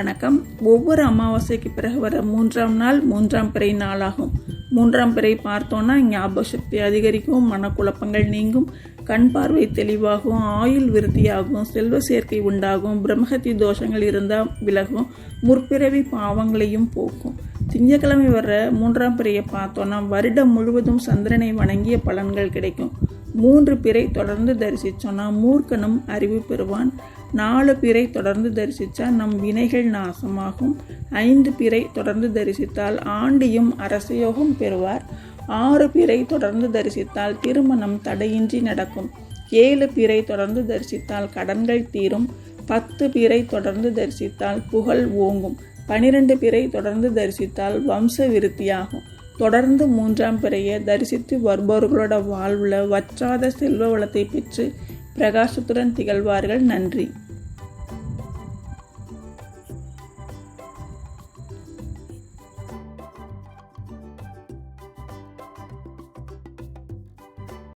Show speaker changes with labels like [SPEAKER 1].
[SPEAKER 1] வணக்கம். ஒவ்வொரு அமாவாசைக்கு பிறகு வர மூன்றாம் நாள் மூன்றாம் பிறை நாளாகும். மூன்றாம் பிறை பார்த்தோன்னா ஞாபக சக்தி அதிகரிக்கும் மனக்குழப்பங்கள் நீங்கும் கண் பார்வை தெளிவாகும் ஆயுள் விருத்தியாகும் செல்வ சேர்க்கை உண்டாகும் பிரம்மஹத்தி தோஷங்கள் இருந்தால் விலகும் முற்பிறவி பாவங்களையும் போக்கும். திங்கட்கிழமை வர்ற மூன்றாம் பிறையை பார்த்தோன்னா வருடம் முழுவதும் சந்திரனை வணங்கிய பலன்கள் கிடைக்கும். மூன்று பிறை தொடர்ந்து தரிசித்தோன்னா மூர்க்கனும் அறிவு பெறுவான். நாலு பிறை தொடர்ந்து தரிசித்தா நம் வினைகள் நாசமாகும். ஐந்து பிறை தொடர்ந்து தரிசித்தால் ஆண்டியும் அரசயோகம் பெறுவார். ஆறு பிறை தொடர்ந்து தரிசித்தால் திருமணம் தடையின்றி நடக்கும். ஏழு பிறை தொடர்ந்து தரிசித்தால் கடன்கள் தீரும். பத்து பிறை தொடர்ந்து தரிசித்தால் புகழ் ஓங்கும். பனிரெண்டு பிறை தொடர்ந்து தரிசித்தால் வம்ச விருத்தியாகும். தொடர்ந்து மூன்றாம் பிறையை தரிசித்து வருபவர்களோட வாழ்வில் வற்றாத செல்வ வளத்தை பெற்று பிரகாசத்துடன் திகழ்வார்கள். நன்றி.